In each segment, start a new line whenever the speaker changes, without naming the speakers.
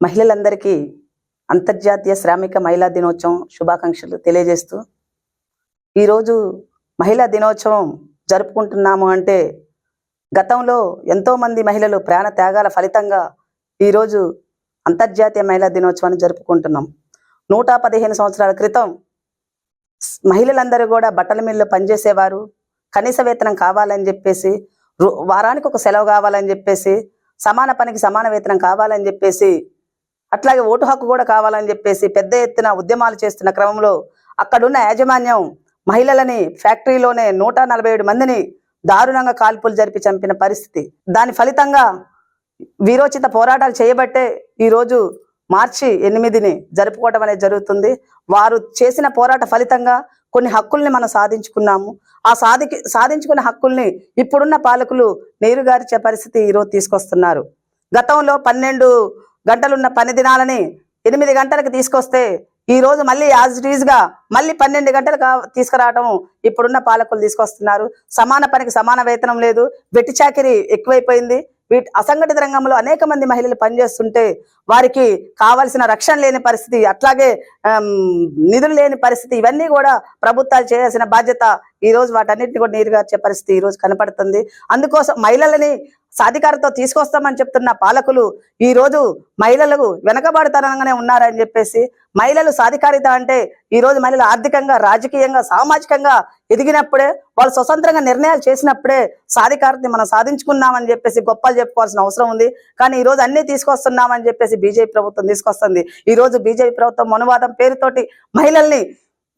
మహిళలందరికీ అంతర్జాతీయ శ్రామిక మహిళా దినోత్సవం శుభాకాంక్షలు తెలియజేస్తూ ఈరోజు మహిళా దినోత్సవం జరుపుకుంటున్నాము అంటే గతంలో ఎంతోమంది మహిళలు ప్రాణ త్యాగాల ఫలితంగా ఈరోజు అంతర్జాతీయ మహిళా దినోత్సవాన్ని జరుపుకుంటున్నాం. నూట పదిహేను సంవత్సరాల క్రితం మహిళలందరూ కూడా బట్టల మిల్లు పనిచేసేవారు కనీస వేతనం కావాలని చెప్పేసి వారానికి ఒక సెలవు కావాలని చెప్పేసి సమాన పనికి సమాన వేతనం కావాలని చెప్పేసి అట్లాగే ఓటు హక్కు కూడా కావాలని చెప్పేసి పెద్ద ఎత్తున ఉద్యమాలు చేస్తున్న క్రమంలో అక్కడున్న యాజమాన్యం మహిళలని ఫ్యాక్టరీలోనే నూట నలభై ఏడు మందిని దారుణంగా కాల్పులు జరిపి చంపిన పరిస్థితి. దాని ఫలితంగా వీరోచిత పోరాటాలు చేయబట్టే ఈరోజు మార్చి ఎనిమిదిని జరుపుకోవడం అనేది జరుగుతుంది. వారు చేసిన పోరాట ఫలితంగా కొన్ని హక్కుల్ని మనం సాధించుకున్నాము. ఆ సాధి సాధించుకున్న హక్కుల్ని ఇప్పుడున్న పాలకులు నీరుగార్చే పరిస్థితి ఈరోజు తీసుకొస్తున్నారు. గతంలో పన్నెండు గంటలున్న పని దినాలని ఎనిమిది గంటలకు తీసుకొస్తే ఈ రోజు మళ్ళీ యాజ్ ఇట్ ఈజ్గా మళ్ళీ పన్నెండు గంటలకు తీసుకురావటం ఇప్పుడున్న పాలకులు తీసుకొస్తున్నారు. సమాన పనికి సమాన వేతనం లేదు. వెట్టి చాకిరి ఎక్కువైపోయింది. వీటి అసంఘటిత రంగంలో అనేక మంది మహిళలు పనిచేస్తుంటే వారికి కావలసిన రక్షణ లేని పరిస్థితి అట్లాగే నిధులు లేని పరిస్థితి ఇవన్నీ కూడా ప్రభుత్వాలు చేయాల్సిన బాధ్యత ఈ రోజు వాటన్నిటిని కూడా నీరుగార్చే పరిస్థితి ఈ రోజు కనపడుతుంది. అందుకోసం మహిళలని సాధికారతో తీసుకొస్తామని చెప్తున్న పాలకులు ఈ రోజు మహిళలకు వెనకబడితనంగానే ఉన్నారని చెప్పేసి మహిళలు సాధికారిత అంటే ఈ రోజు మహిళలు ఆర్థికంగా రాజకీయంగా సామాజికంగా ఎదిగినప్పుడే వాళ్ళు స్వతంత్రంగా నిర్ణయాలు చేసినప్పుడే సాధికారతని మనం సాధించుకున్నామని చెప్పేసి గొప్పలు చెప్పుకోవాల్సిన అవసరం ఉంది. కానీ ఈ రోజు అన్ని తీసుకొస్తున్నామని చెప్పేసి బీజేపీ ప్రభుత్వం తీసుకొస్తుంది. ఈ రోజు బీజేపీ ప్రభుత్వం మనువాదం పేరుతోటి మహిళల్ని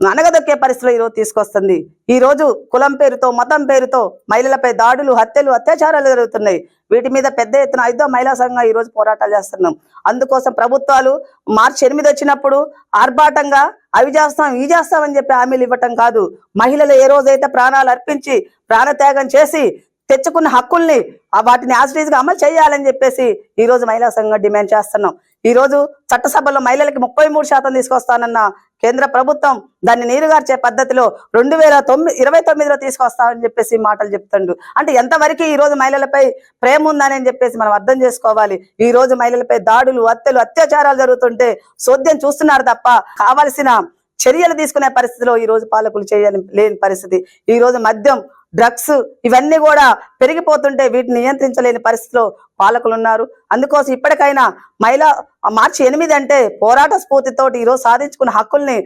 అనగదొక్కే పరిస్థితులు ఈరోజు తీసుకొస్తుంది. ఈ రోజు కులం పేరుతో మతం పేరుతో మహిళలపై దాడులు హత్యలు అత్యాచారాలు జరుగుతున్నాయి. వీటి మీద పెద్ద ఎత్తున ఐదో మహిళా సంఘం ఈ రోజు పోరాటాలు చేస్తున్నాం. అందుకోసం ప్రభుత్వాలు మార్చి ఎనిమిది వచ్చినప్పుడు ఆర్భాటంగా అవి చేస్తాం ఇవి చేస్తామని చెప్పి హామీలు ఇవ్వటం కాదు. మహిళలు ఏ రోజైతే ప్రాణాలు అర్పించి ప్రాణత్యాగం చేసి తెచ్చుకున్న హక్కుల్ని ఆ వాటిని యాజిటీజ్ అమలు చేయాలని చెప్పేసి ఈ రోజు మహిళా సంఘం డిమాండ్ చేస్తున్నాం. ఈ రోజు చట్టసభలో మహిళలకి ముప్పై మూడు శాతం తీసుకొస్తానన్న కేంద్ర ప్రభుత్వం దాన్ని నీరుగార్చే పద్ధతిలో రెండు వేల తొమ్మిది ఇరవై తొమ్మిదిలో తీసుకొస్తామని చెప్పేసి మాటలు చెప్తుండు. అంటే ఎంతవరకు ఈ రోజు మహిళలపై ప్రేమ ఉందని అని చెప్పేసి మనం అర్థం చేసుకోవాలి. ఈ రోజు మహిళలపై దాడులు హత్యలు అత్యాచారాలు జరుగుతుంటే సోద్యం చూస్తున్నారు తప్ప కావలసిన చర్యలు తీసుకునే పరిస్థితిలో ఈ రోజు పాలకులు చేయని లేని పరిస్థితి. ఈ రోజు మద్యం డ్రగ్స్ ఇవన్నీ కూడా పెరిగిపోతుంటే వీటిని నియంత్రించలేని పరిస్థితిలో పాలకులు ఉన్నారు అందుకోసం ఇప్పటికైనా మహిళా మార్చి ఎనిమిది అంటే పోరాట స్ఫూర్తితోటి ఈరోజు సాధించుకున్న హక్కుల్ని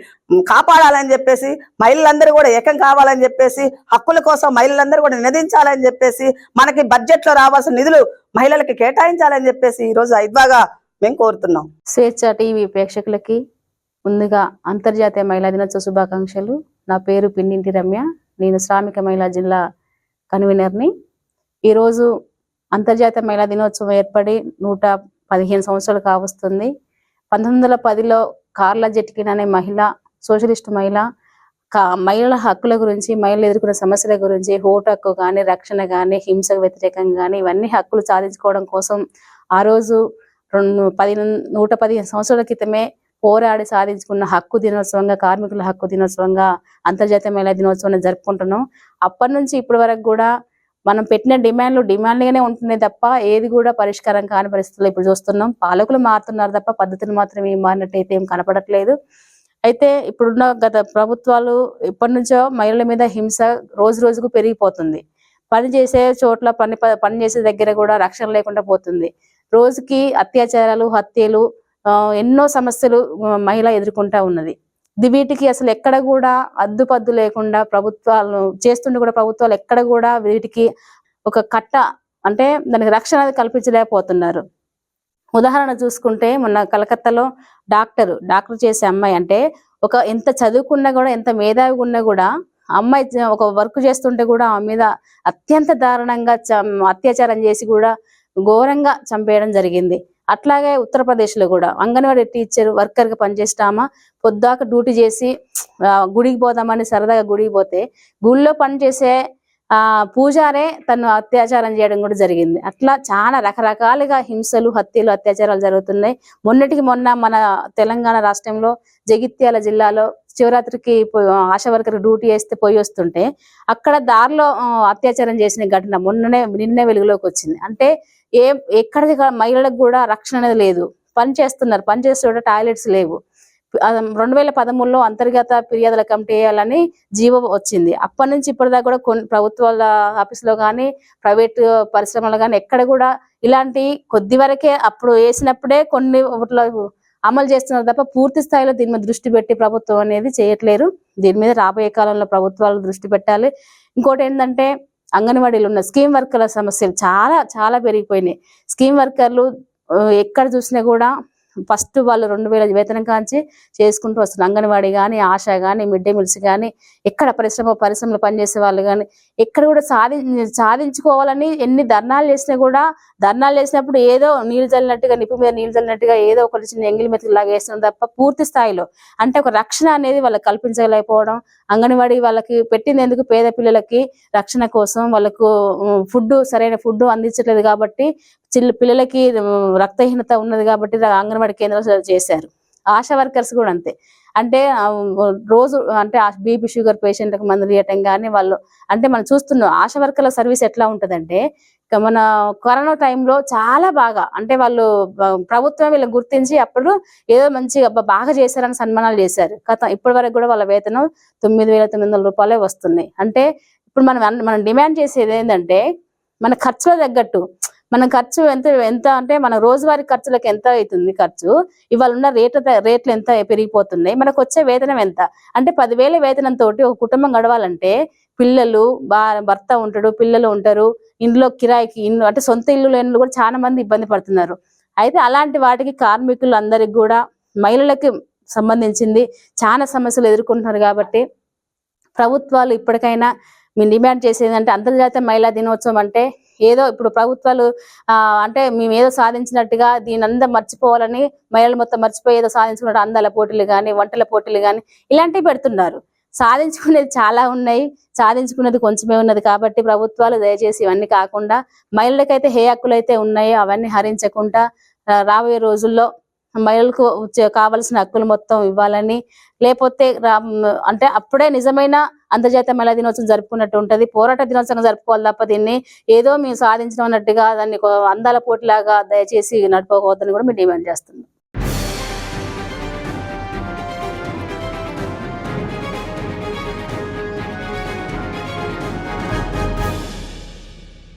కాపాడాలని చెప్పేసి మహిళలందరూ కూడా ఏకం కావాలని చెప్పేసి హక్కుల కోసం మహిళలందరూ కూడా నినదించాలని చెప్పేసి మనకి బడ్జెట్లో రావాల్సిన నిధులు మహిళలకి కేటాయించాలని చెప్పేసి ఈరోజు రోజు ఐద్వాగా మేము కోరుతున్నాం.
స్వేచ్ఛ టీవీ ప్రేక్షకులకి ముందుగా అంతర్జాతీయ మహిళా దినోత్సవ శుభాకాంక్షలు. నా పేరు పిన్నింటి రమ్య. నేను శ్రామిక మహిళా జిల్లా కన్వీనర్ని. ఈరోజు అంతర్జాతీయ మహిళా దినోత్సవం ఏర్పడి నూట పదిహేను సంవత్సరాలు కావస్తుంది. పంతొమ్మిది వందల పదిలో కార్ల జెట్కిన్ అనే మహిళ సోషలిస్ట్ మహిళ కా- మహిళల హక్కుల గురించి మహిళలు ఎదుర్కొన్న సమస్యల గురించి ఓటు హక్కు కానీ రక్షణ కానీ హింసకు వ్యతిరేకంగా కానీ ఇవన్నీ హక్కులు సాధించుకోవడం కోసం ఆ రోజు రెండు పది నూట పదిహేను సంవత్సరాల క్రితమే పోరాడి సాధించుకున్న హక్కు దినోత్సవంగా కార్మికుల హక్కు దినోత్సవంగా అంతర్జాతీయ మహిళా దినోత్సవాన్ని జరుపుకుంటున్నాం. అప్పటి నుంచి ఇప్పటి వరకు కూడా మనం పెట్టిన డిమాండ్లు డిమాండ్లుగానే ఉంటున్నాయి తప్ప ఏది కూడా పరిష్కారం కాని పరిస్థితుల్లో ఇప్పుడు చూస్తున్నాం. పాలకులు మారుతున్నారు తప్ప పద్ధతులు మాత్రం ఏం మారినట్టయితే ఏం కనపడట్లేదు. అయితే ఇప్పుడున్న గత ప్రభుత్వాలు ఇప్పటి నుంచో మహిళల మీద హింస రోజు రోజుకు పెరిగిపోతుంది. పని చేసే చోట్ల పని పని చేసే దగ్గర కూడా రక్షణ లేకుండా పోతుంది. రోజుకి అత్యాచారాలు హత్యలు ఎన్నో సమస్యలు మహిళ ఎదుర్కొంటా ఉన్నది. వీటికి అసలు ఎక్కడ కూడా అద్దుపద్దు లేకుండా ప్రభుత్వాలు చేస్తుండే కూడా ప్రభుత్వాలు ఎక్కడ కూడా వీటికి ఒక కట్ట అంటే దానికి రక్షణ కల్పించలేకపోతున్నారు. ఉదాహరణ చూసుకుంటే మొన్న కలకత్తాలో డాక్టర్ డాక్టర్ చేసే అమ్మాయి అంటే ఒక ఎంత చదువుకున్నా కూడా ఎంత మేధావిగా ఉన్నా కూడా అమ్మాయి ఒక వర్క్ చేస్తుంటే కూడా ఆమె మీద అత్యంత దారుణంగా చం- అత్యాచారం చేసి కూడా ఘోరంగా చంపేయడం జరిగింది. అట్లాగే ఉత్తరప్రదేశ్లో కూడా. అంగన్వాడీ టీచర్ వర్కర్గా పనిచేస్తామా పొద్దాక డ్యూటీ చేసి గుడికి పోదామని సరదాగా గుడికి పోతే గుళ్ళో పనిచేసే ఆ పూజారే తను అత్యాచారం చేయడం కూడా జరిగింది. అట్లా చాలా రకరకాలుగా హింసలు హత్యలు అత్యాచారాలు జరుగుతున్నాయి. మొన్నటికి మొన్న మన తెలంగాణ రాష్ట్రంలో జగిత్యాల జిల్లాలో శివరాత్రికి ఆశా వర్కర్ డ్యూటీ వేస్తే పోయి వస్తుంటే అక్కడ దారిలో అత్యాచారం చేసిన ఘటన మొన్ననే నిన్నే వెలుగులోకి వచ్చింది. అంటే ఏ ఎక్కడ మహిళలకు కూడా రక్షణ అనేది లేదు. పని చేస్తున్నారు. పని చేసే టాయిలెట్స్ లేవు. రెండు వేల పదమూడులో అంతర్గత ఫిర్యాదుల కమిటీ వేయాలని జీవో వచ్చింది. అప్పటి నుంచి ఇప్పటిదాకా కూడా కొన్ని ప్రభుత్వాల ఆఫీసులో కానీ ప్రైవేట్ పరిశ్రమలు కానీ ఎక్కడ కూడా ఇలాంటి కొద్ది వరకే అప్పుడు వేసినప్పుడే కొన్ని అమలు చేస్తున్నారు తప్ప పూర్తి స్థాయిలో దీని మీద దృష్టి పెట్టి ప్రభుత్వం అనేది చేయట్లేరు. దీని మీద రాబోయే కాలంలో ప్రభుత్వాలు దృష్టి పెట్టాలి. ఇంకోటి ఏంటంటే అంగన్వాడీలు ఉన్న స్కీమ్ వర్కర్ల సమస్యలు చాలా చాలా పెరిగిపోయినాయి. స్కీమ్ వర్కర్లు ఎక్కడ చూసినా కూడా ఫస్ట్ వాళ్ళు రెండు వేల వేతనం కాంచి చేసుకుంటూ వస్తున్నారు. అంగన్వాడీ కానీ ఆశ కానీ మిడ్ డే మీల్స్ కానీ ఎక్కడ పరిశ్రమ పరిశ్రమలు పనిచేసే వాళ్ళు కానీ ఎక్కడ కూడా సాధి సాధించుకోవాలని ఎన్ని ధర్నాలు చేసినా కూడా ధర్నాలు చేసినప్పుడు ఏదో నీళ్ళు చల్లినట్టుగా నిప్పు మీద నీళ్ళు చల్లినట్టుగా ఏదో ఒకటి చిన్న ఎంగిలి మెతుకు లాగా వేస్తున్నారు తప్ప పూర్తి స్థాయిలో. అంటే ఒక రక్షణ అనేది వాళ్ళకి కల్పించలేకపోవడం అంగన్వాడీ వాళ్ళకి పెట్టింది ఎందుకు పేద పిల్లలకి రక్షణ కోసం వాళ్ళకు ఫుడ్ సరైన ఫుడ్ అందించట్లేదు కాబట్టి చిల్ల పిల్లలకి రక్తహీనత ఉన్నది కాబట్టి అంగన్వాడి అంగన్వాడీ కేంద్రాలు చేశారు. ఆశా వర్కర్స్ కూడా అంతే. అంటే రోజు అంటే బీపీ షుగర్ పేషెంట్లకు మందులు ఇవ్వటం కానీ వాళ్ళు అంటే మనం చూస్తున్నాం ఆశా వర్కర్ల సర్వీస్ ఎట్లా ఉంటదంటే మన కరోనా టైంలో చాలా బాగా అంటే వాళ్ళు ప్రభుత్వం వీళ్ళు గుర్తించి అప్పుడు ఏదో మంచిగా బాగా చేశారని సన్మానాలు చేశారు. కథ ఇప్పటి వరకు కూడా వాళ్ళ వేతనం తొమ్మిది వేల తొమ్మిది వందల రూపాయలే వస్తున్నాయి. అంటే ఇప్పుడు మనం మనం డిమాండ్ చేసేది ఏంటంటే మన ఖర్చుల తగ్గట్టు మన ఖర్చు ఎంత ఎంత అంటే మన రోజువారీ ఖర్చులకు ఎంత అవుతుంది ఖర్చు? ఇవాళ ఉన్న రేట్ రేట్లు ఎంత పెరిగిపోతున్నాయి? మనకు వచ్చే వేతనం ఎంత? అంటే పదివేల వేతనం తోటి ఒక కుటుంబం గడవాలంటే పిల్లలు బా భర్త ఉంటాడు పిల్లలు ఉంటారు ఇంట్లో కిరాయికి ఇండ్లు అంటే సొంత ఇల్లు లేని కూడా చాలా మంది ఇబ్బంది పడుతున్నారు. అయితే అలాంటి వాటికి కార్మికులు అందరికి కూడా మహిళలకి సంబంధించింది చాలా సమస్యలు ఎదుర్కొంటున్నారు కాబట్టి ప్రభుత్వాలు ఇప్పటికైనా మేము డిమాండ్ చేసేది అంటే అంతర్జాతీయ మహిళా దినోత్సవం అంటే ఏదో ఇప్పుడు ప్రభుత్వాలు ఆ, అంటే మేము ఏదో సాధించినట్టుగా దీని అంతా మర్చిపోవాలని మహిళలు మొత్తం మర్చిపోయి ఏదో సాధించుకున్నట్టు అందాల పోటీలు కానీ వంటల పోటీలు కానీ ఇలాంటివి పెడుతున్నారు. సాధించుకునేది చాలా ఉన్నాయి. సాధించుకునేది కొంచెమే ఉన్నది కాబట్టి ప్రభుత్వాలు దయచేసి ఇవన్నీ కాకుండా మహిళలకైతే ఏ హక్కులు అయితే ఉన్నాయో అవన్నీ హరించకుండా రాబోయే రోజుల్లో మహిళలకు కావలసిన హక్కులు మొత్తం ఇవ్వాలని లేకపోతే అంటే అప్పుడే నిజమైన అంతర్జాతీయ మహిళా దినోత్సవం జరుపుకున్నట్టు ఉంటుంది. పోరాట దినోత్సవం జరుపుకోవాలి తప్ప దీన్ని ఏదో మేము సాధించడం అన్నట్టుగా దాన్ని అందాల పోటీలాగా దయచేసి నడుపుకోవద్దని కూడా మేము డిమాండ్ చేస్తున్నాం.